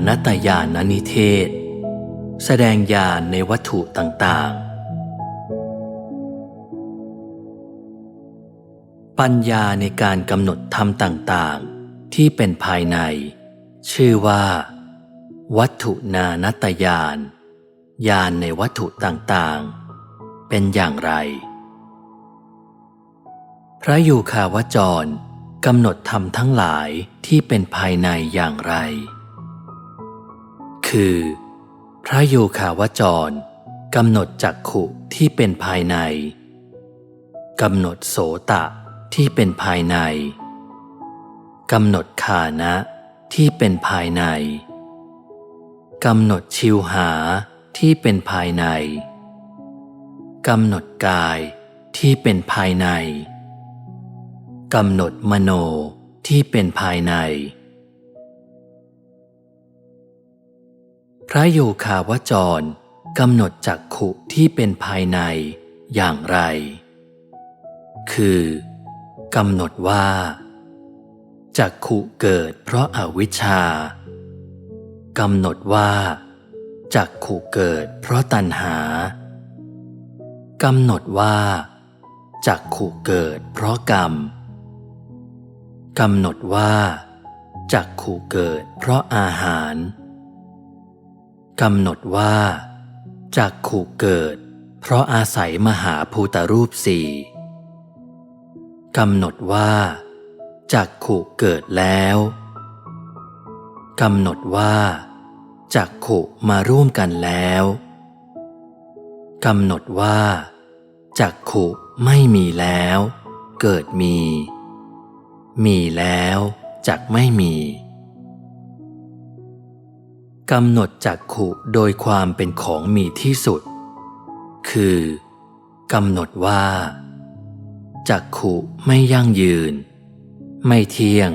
นานัตยานนิเทศ แสดงญาณในวัตถุต่างๆ ปัญญาในการกำหนดธรรมต่างๆ ที่เป็นภายใน ชื่อว่า วัตถุนานัตยานญาณในวัตถุต่างๆ เป็นอย่างไร พระยูคาวจรกำหนดธรรมทั้งหลายที่เป็นภายในอย่างไร คือ พระโยคาวจรกำหนดจักขุที่เป็นภายในกำหนดโสตะที่เป็นภายในกำหนดขานะที่เป็นภายในกำหนดชิวหาที่เป็นภายในกำหนดกายที่เป็นภายในกำหนดมโนที่เป็นภายใน พระโยคาวจรกำหนดจักขุที่เป็นภายในอย่างไร คือกำหนดว่าจักขุเกิดเพราะอาวิชชากำหนดว่าจักขุเกิดเพราะตัณหากำหนดว่าจักขุเกิดเพราะกรรมกำหนดว่าจักขู่เกิดเพราะอาหาร กำหนดว่าจักขู่เกิด เพราะอาศัยมหาภูตรูปสี่กำหนดว่าจักขู่เกิดแล้วกำหนดว่าจักขุมาร่วมกันแล้วกำหนดว่าจักขุไม่มีแล้ว เกิดมี มีแล้วจักไม่มี กำหนดจักขุโดยความเป็นของมีที่สุด คือกำหนดว่าจักขุไม่ยั่งยืน ไม่เที่ยง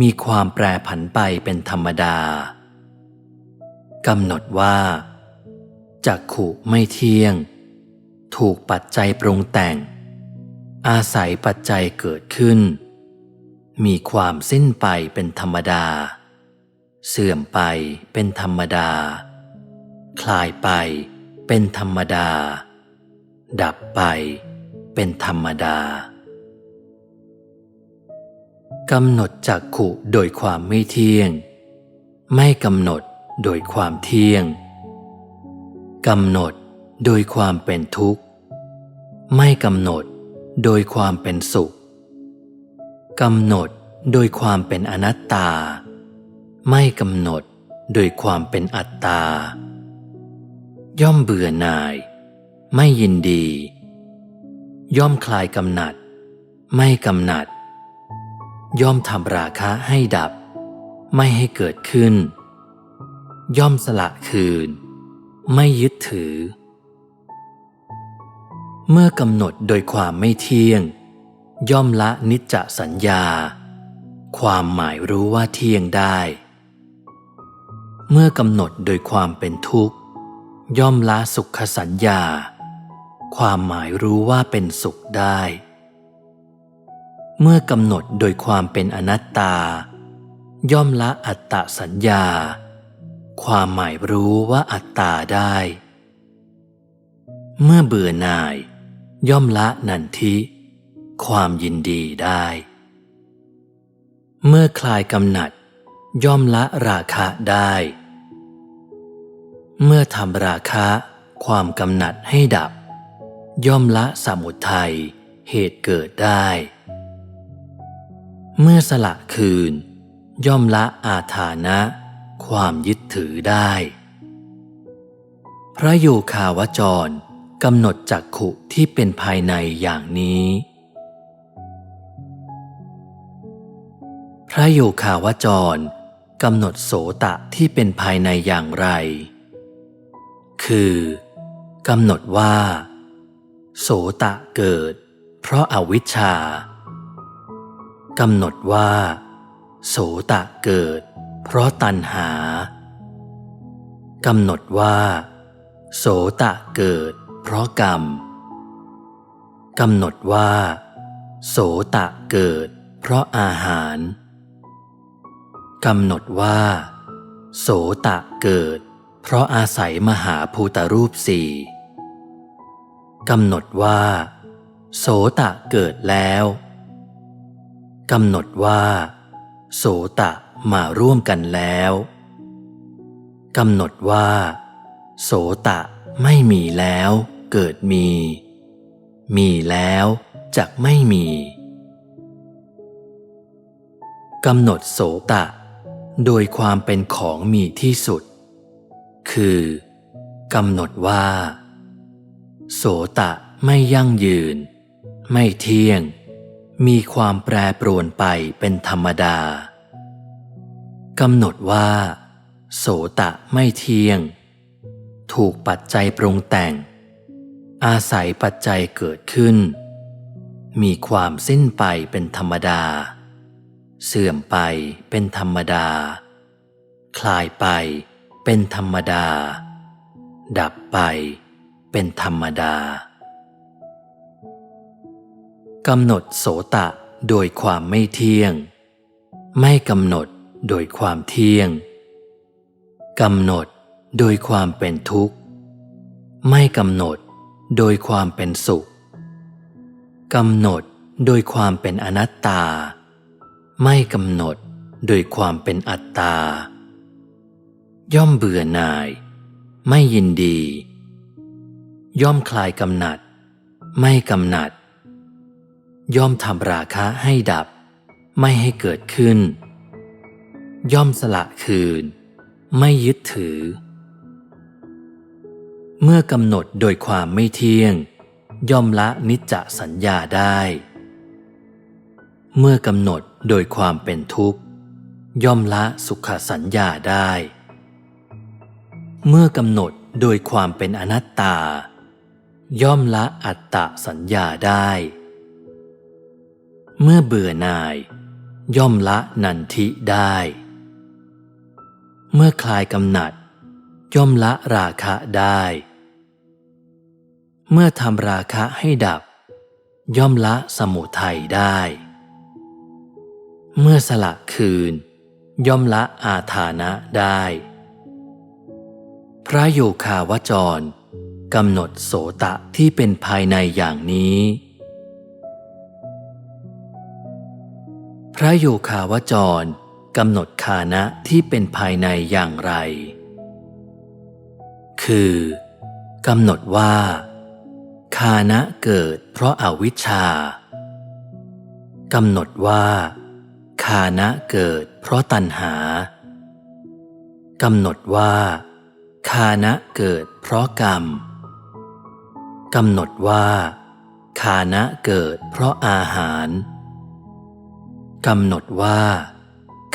มีความแปรผันไปเป็นธรรมดากำหนดว่าจักขุไม่เที่ยง ถูกปัจจัยปรุงแต่ง อาศัยปัจจัยเกิดขึ้น มีความสิ้นไปเป็นธรรมดา เสื่อมไปเป็นธรรมดา คลายไปเป็นธรรมดา ดับไปเป็นธรรมดากำหนดจักขุโดยความไม่เที่ยง ไม่กำหนดโดยความเที่ยงกำหนดโดยความเป็นทุกข์ ไม่กำหนดโดยความเป็นสุขกำหนดโดยความเป็นอนัตตา ไม่กำหนดโดยความเป็นอัตตา ย่อมเบื่อหน่าย ไม่ยินดี ย่อมคลายกำหนัด ไม่กำหนัด ย่อมทำราคะให้ดับ ไม่ให้เกิดขึ้น ย่อมสละคืน ไม่ยึดถือ เมื่อกำหนดโดยความไม่เที่ยง ย่อมละนิจจสัญญา ความหมายรู้ว่าเที่ยงได้ เมื่อกำหนดโดยความเป็นทุกข์ ย่อมละสุขสัญญา ความหมายรู้ว่าเป็นสุขได้ เมื่อกำหนดโดยความเป็นอนัตตา ย่อมละอัตตสัญญา ความหมายรู้ว่าอัตตาได้ เมื่อเบื่อหน่าย ย่อมละนันทิ ความยินดีได้ เมื่อคลายกำหนัดย่อมละราคะได้ เมื่อทำราคะ ความกำหนัดให้ดับ ย่อมละสมุทัยเหตุเกิดได้ เมื่อสละคืน ย่อมละอาธานะ ความยึดถือได้ พระโยคาวจรกำหนดจักขุที่เป็นภายในอย่างนี้ พระโยคาวจรกำหนดโสตะที่เป็นภายในอย่างไร คือกำหนดว่า โสตะเกิด เพราะอาวิชชากำหนดว่า โสตะเกิด เพราะตัณหากำหนดว่า โสตะเกิด เพราะกรรมกำหนดว่า โสตะเกิด เพราะอาหารกำหนดว่า โสตะเกิด เพราะอาศัยมหาภูตรูปสี่กำหนดว่า โสตะเกิดแล้วกำหนดว่า โสตะมาร่วมกันแล้วกำหนดว่า โสตะไม่มีแล้วเกิดมี มีแล้วจักไม่มีกำหนดโสตะ โดยความเป็นของมีที่สุด คือกำหนดว่า โสตะไม่ยั่งยืน ไม่เที่ยง มีความแปรปรวนไปเป็นธรรมดากำหนดว่า โสตะไม่เที่ยง ถูกปัจจัยปรุงแต่ง อาศัยปัจจัยเกิดขึ้น มีความสิ้นไปเป็นธรรมดา เสื่อมไปเป็นธรรมดา คลายไป เป็นธรรมดา ดับไป เป็นธรรมดากำหนดโสตะโดยความไม่เที่ยง ไม่กำหนดโดยความเที่ยงกำหนดโดยความเป็นทุกข์ ไม่กำหนดโดยความเป็นสุขกำหนดโดยความเป็นอนัตตา ไม่กำหนดโดยความเป็นอัตตา ย่อมเบื่อหน่าย ไม่ยินดี ย่อมคลายกำหนัด ไม่กำหนัด ย่อมทำราคะให้ดับ ไม่ให้เกิดขึ้น ย่อมสละคืน ไม่ยึดถือ เมื่อกำหนดโดยความไม่เที่ยง ย่อมละนิจจสัญญาได้ เมื่อกำหนดโดยความเป็นทุกข์ ย่อมละสุขสัญญาได้ เมื่อกำหนดโดยความเป็นอนัตตา ย่อมละอัตตะสัญญาได้ เมื่อเบื่อหน่าย ย่อมละนันทิได้ เมื่อคลายกำหนัด ย่อมละราคะได้ เมื่อทำราคะให้ดับ ย่อมละสมุทัยได้ เมื่อสละคืน ย่อมละอาธานะได้ พระโยคาวจรกำหนดโสตะที่เป็นภายในอย่างนี้ พระโยคาวจรกำหนดคานะที่เป็นภายในอย่างไร คือกำหนดว่า คานะเกิดเพราะอาวิชชากำหนดว่า คานะเกิดเพราะตัณหากำหนดว่า คานะเกิดเพราะกรรมกำหนดว่า คานะเกิดเพราะอาหารกำหนดว่า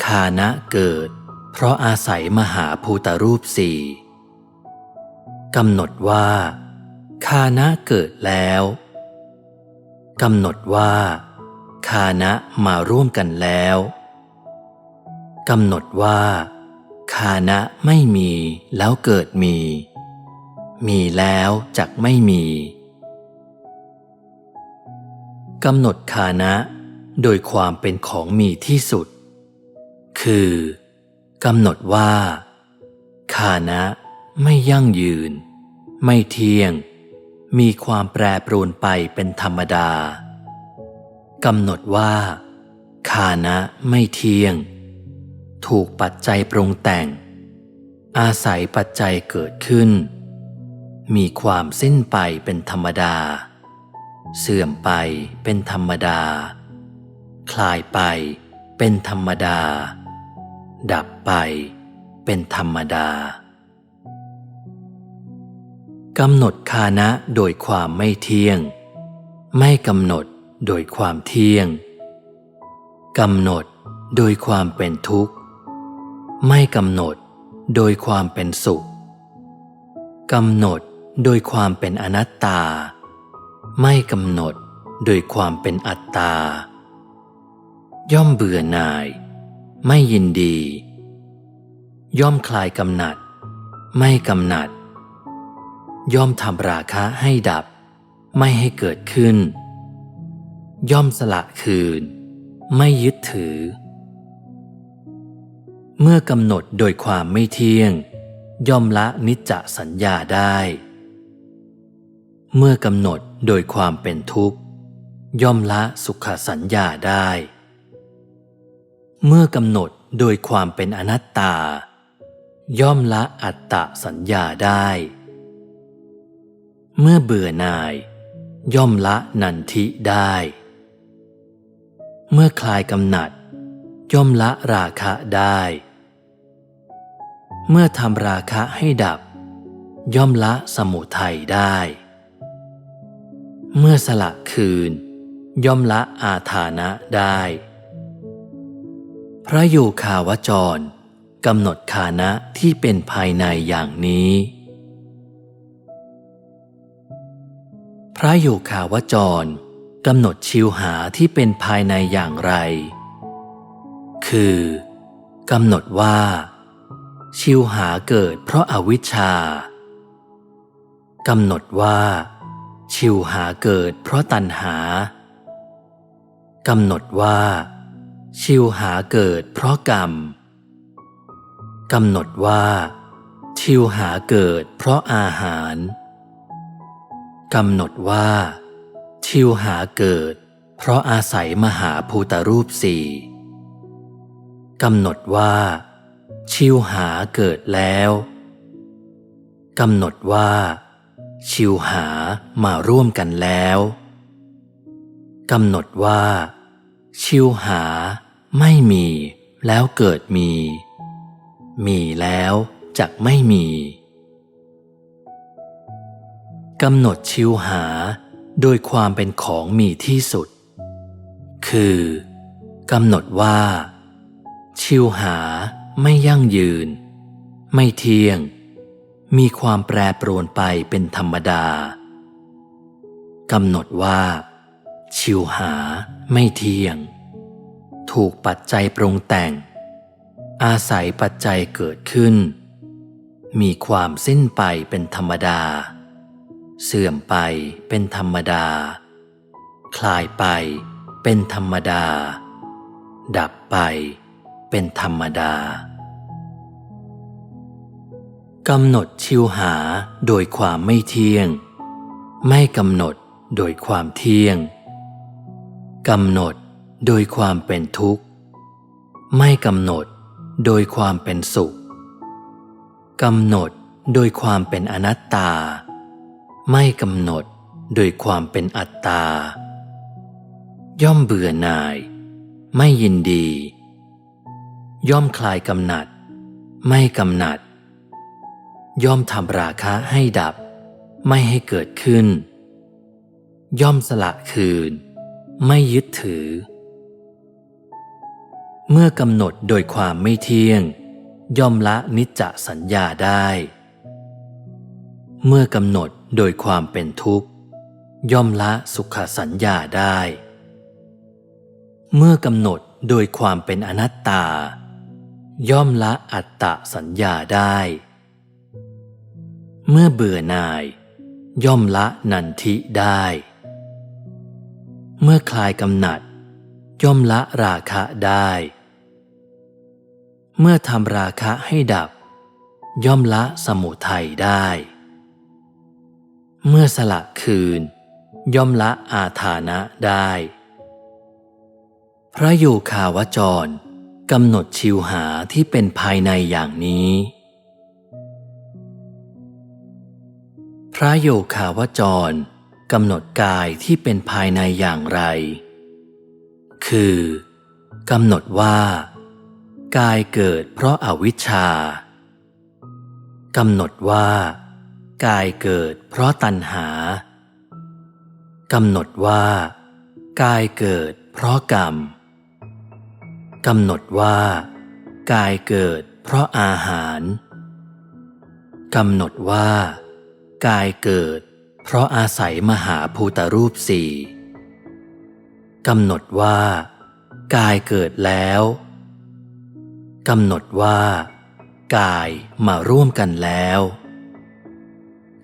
คานะเกิด เพราะอาศัยมหาภูตรูปสี่กำหนดว่า คานะเกิดแล้วกำหนดว่า คานะมาร่วมกันแล้วกำหนดว่า คานะไม่มีแล้วเกิดมี มีแล้วจักไม่มีกำหนดคานะ โดยความเป็นของมีที่สุด คือกำหนดว่า คานะไม่ยั่งยืน ไม่เที่ยง มีความแปรปรวนไปเป็นธรรมดากำหนดว่า คานะไม่เที่ยง ถูกปัจจัยปรุงแต่ง อาศัยปัจจัยเกิดขึ้น มีความสิ้นไปเป็นธรรมดา เสื่อมไปเป็นธรรมดา คลายไปเป็นธรรมดา ดับไปเป็นธรรมดากำหนดคานะโดยความไม่เที่ยง ไม่กำหนดโดยความเที่ยงกำหนดโดยความเป็นทุกข์ ไม่กำหนดโดยความเป็นสุขกำหนดโดยความเป็นอนัตตา ไม่กำหนดโดยความเป็นอัตตา ย่อมเบื่อหน่าย ไม่ยินดี ย่อมคลายกำหนัด ไม่กำหนัด ย่อมทำราคะให้ดับ ไม่ให้เกิดขึ้น ย่อมสละคืน ไม่ยึดถือ เมื่อกำหนดโดยความไม่เที่ยง ย่อมละนิจจสัญญาได้ เมื่อกำหนดโดยความเป็นทุกข์ ย่อมละสุขสัญญาได้ เมื่อกำหนดโดยความเป็นอนัตตา ย่อมละอัตตะสัญญาได้ เมื่อเบื่อหน่าย ย่อมละนันทิได้ เมื่อคลายกำหนัด ย่อมละราคะได้ เมื่อทำราคะให้ดับ ย่อมละสมุทัยได้ เมื่อสละคืน ย่อมละอาธานะได้ พระโยคาวจรกำหนดคานะที่เป็นภายในอย่างนี้ พระโยคาวจรกำหนดชิวหาที่เป็นภายในอย่างไร คือกำหนดว่า ชิวหาเกิดเพราะอาวิชชากำหนดว่า ชิวหาเกิดเพราะตัณหากำหนดว่า ชิวหาเกิดเพราะกรรมกำหนดว่า ชิวหาเกิดเพราะอาหารกำหนดว่า ชิวหาเกิด เพราะอาศัยมหาภูตรูปสี่กำหนดว่า ชิวหาเกิดแล้วกำหนดว่า ชิวหามาร่วมกันแล้วกำหนดว่า ชิวหาไม่มีแล้วเกิดมี มีแล้วจะไม่มีกำหนดชิวหาโดยความเป็นของมีที่สุด คือกำหนดว่า ชิวหา ไม่ยั่งยืน ไม่เที่ยง มีความแปรปรวนไปเป็นธรรมดากำหนดว่า ชิวหาไม่เที่ยง ถูกปัจจัยปรุงแต่ง อาศัยปัจจัยเกิดขึ้น มีความสิ้นไปเป็นธรรมดา เสื่อมไปเป็นธรรมดา คลายไปเป็นธรรมดา ดับไป เป็นธรรมดากำหนดชิวหาโดยความไม่เที่ยง ไม่กำหนดโดยความเที่ยงกำหนดโดยความเป็นทุกข์ ไม่กำหนดโดยความเป็นสุขกำหนดโดยความเป็นอนัตตา ไม่กำหนดโดยความเป็นอัตตา ย่อมเบื่อหน่าย ไม่ยินดี ย่อมคลายกำหนัด ไม่กำหนัด ย่อมทำราคะให้ดับ ไม่ให้เกิดขึ้น ย่อมสละคืน ไม่ยึดถือ เมื่อกำหนดโดยความไม่เที่ยง ย่อมละนิจจสัญญาได้ เมื่อกำหนดโดยความเป็นทุกข์ ย่อมละสุขสัญญาได้ เมื่อกำหนดโดยความเป็นอนัตตา ย่อมละอัตตะสัญญาได้ เมื่อเบื่อหน่าย ย่อมละนันทิได้ เมื่อคลายกำหนัด ย่อมละราคะได้ เมื่อทำราคะให้ดับ ย่อมละสมุทัยได้ เมื่อสละคืน ย่อมละอาธานะได้ พระโยคาวจร กำหนดชิวหาที่เป็นภายในอย่างนี้ พระโยคาวจรกำหนดกายที่เป็นภายในอย่างไร คือกำหนดว่า กายเกิดเพราะอาวิชชากำหนดว่า กายเกิดเพราะตัณหากำหนดว่า กายเกิดเพราะกรรม กำหนดว่า กายเกิดเพราะอาหารกำหนดว่า กายเกิด เพราะอาศัยมหาภูตรูปสี่กำหนดว่า กายเกิดแล้วกำหนดว่า กายมาร่วมกันแล้ว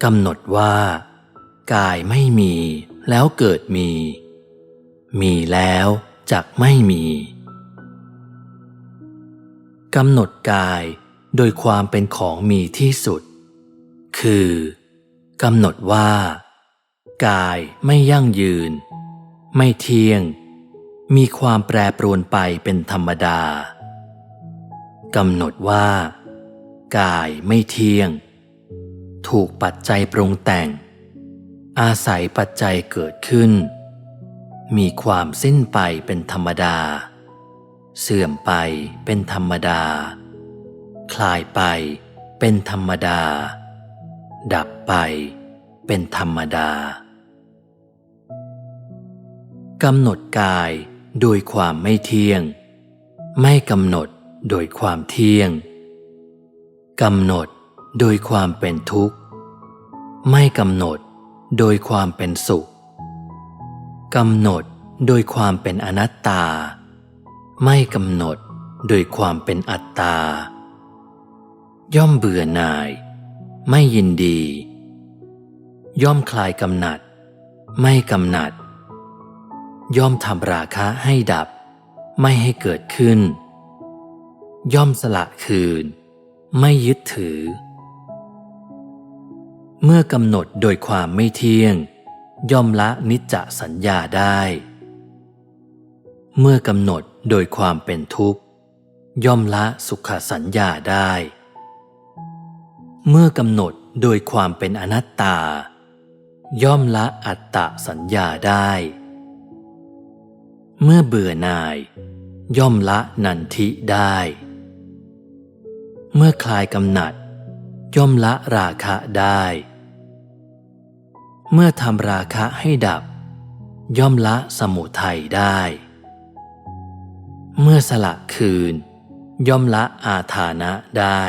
กำหนดว่า กายไม่มีแล้วเกิดมี มีแล้วจักไม่มี กำหนดกายโดยความเป็นของมีที่สุด คือกำหนดว่า กายไม่ยั่งยืน ไม่เที่ยง มีความแปรปรวนไปเป็นธรรมดากำหนดว่า กายไม่เที่ยง ถูกปัจจัยปรุงแต่ง อาศัยปัจจัยเกิดขึ้น มีความสิ้นไปเป็นธรรมดา เสื่อมไปเป็นธรรมดา คลายไปเป็นธรรมดา ดับไปเป็นธรรมดากำหนดกายโดยความไม่เที่ยง ไม่กำหนดโดยความเที่ยงกำหนดโดยความเป็นทุกข์ ไม่กำหนดโดยความเป็นสุขกำหนดโดยความเป็นอนัตตา ไม่กำหนดโดยความเป็นอัตตา ย่อมเบื่อหน่าย ไม่ยินดี ย่อมคลายกำหนัด ไม่กำหนัด ย่อมทำราคะให้ดับ ไม่ให้เกิดขึ้น ย่อมสละคืน ไม่ยึดถือ เมื่อกำหนดโดยความไม่เที่ยง ย่อมละนิจจสัญญาได้ เมื่อกำหนด โดยความเป็นทุกข์ ย่อมละสุขสัญญาได้ เมื่อกำหนดโดยความเป็นอนัตตา ย่อมละอัตตสัญญาได้ เมื่อเบื่อหน่าย ย่อมละนันทิได้ เมื่อคลายกำหนัด ย่อมละราคะได้ เมื่อทำราคะให้ดับ ย่อมละสมุทัยได้ เมื่อสละคืน ย่อมละอาธานะได้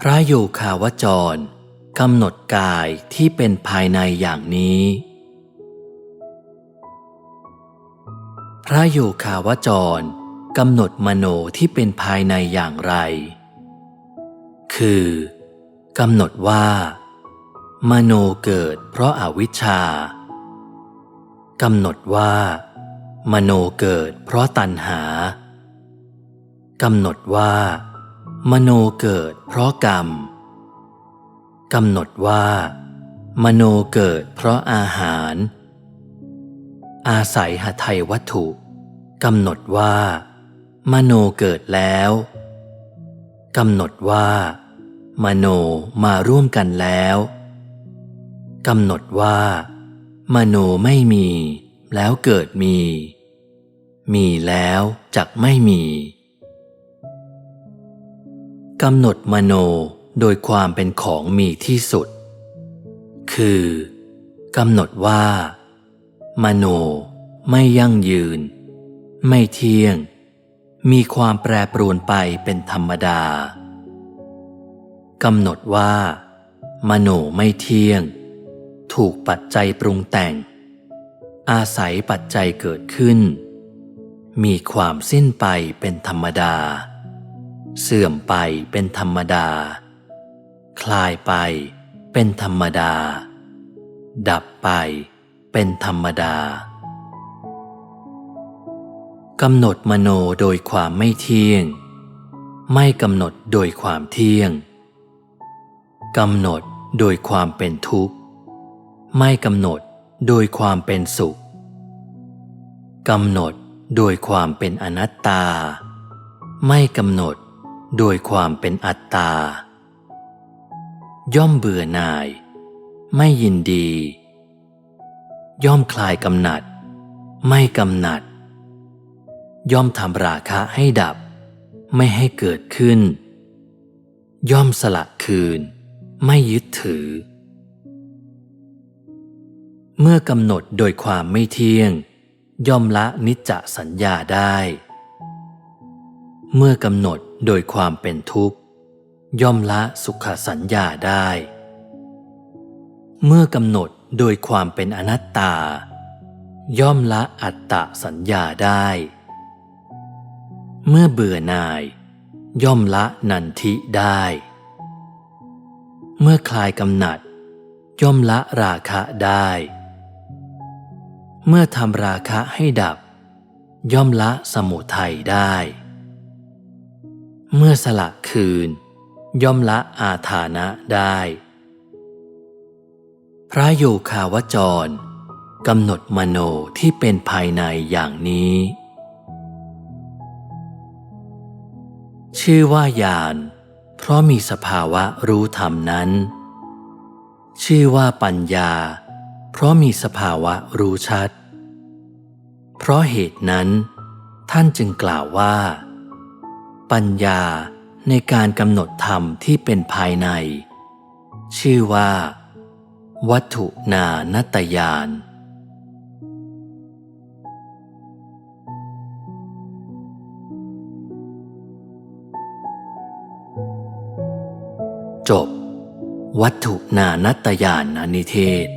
พระโยคาวจรกำหนดกายที่เป็นภายในอย่างนี้ พระโยคาวจรกำหนดมโนที่เป็นภายในอย่างไร คือกำหนดว่า มโนเกิดเพราะอาวิชชากำหนดว่า มโนเกิดเพราะตัณหากำหนดว่า มโนเกิดเพราะกรรมกำหนดว่า มโนเกิดเพราะอาหาร อาศัยหไทยวัตถุกำหนดว่า มโนเกิดแล้วกำหนดว่า มโนมาร่วมกันแล้วกำหนดว่า มโนไม่มี แล้วเกิดมี มีแล้วจักไม่มีกำหนดมโนโดยความเป็นของมีที่สุด คือกำหนดว่า มโนไม่ยั่งยืน ไม่เที่ยง มีความแปรปรวนไปเป็นธรรมดากำหนดว่า มโนไม่เที่ยง ถูกปัจจัยปรุงแต่ง อาศัยปัจจัยเกิดขึ้น มีความสิ้นไปเป็นธรรมดา เสื่อมไปเป็นธรรมดา คลายไปเป็นธรรมดา ดับไปเป็นธรรมดากำหนดมโนโดยความไม่เที่ยง ไม่กำหนดโดยความเที่ยงกำหนดโดยความเป็นทุกข์ ไม่กำหนด โดยความเป็นสุขกำหนดโดยความเป็นอนัตตา ไม่กำหนดโดยความเป็นอัตตา ย่อมเบื่อหน่าย ไม่ยินดี ย่อมคลายกำหนัด ไม่กำหนัด ย่อมทำราคะให้ดับ ไม่ให้เกิดขึ้น ย่อมสละคืน ไม่ยึดถือ เมื่อกำหนดโดยความไม่เที่ยง ย่อมละนิจจสัญญาได้ เมื่อกำหนดโดยความเป็นทุกข์ ย่อมละสุขสัญญาได้ เมื่อกำหนดโดยความเป็นอนัตตา ย่อมละอัตตสัญญาได้ เมื่อเบื่อหน่าย ย่อมละนันทิได้ เมื่อคลายกำหนัด ย่อมละราคะได้ เมื่อทำราคะให้ดับ ย่อมละสมุทัยได้ เมื่อสละคืน ย่อมละอาถานะได้ พระโยคาวจรกำหนดมโนที่เป็นภายในอย่างนี้ ชื่อว่าญาณเพราะมีสภาวะรู้ธรรมนั้น ชื่อว่าปัญญาเพราะมีสภาวะรู้ชัด เพราะเหตุนั้น ท่านจึงกล่าวว่า ปัญญาในการกำหนดธรรมที่เป็นภายใน ชื่อว่า วัตถุนานตยานจบ วัตถุนานตยานนิเทศ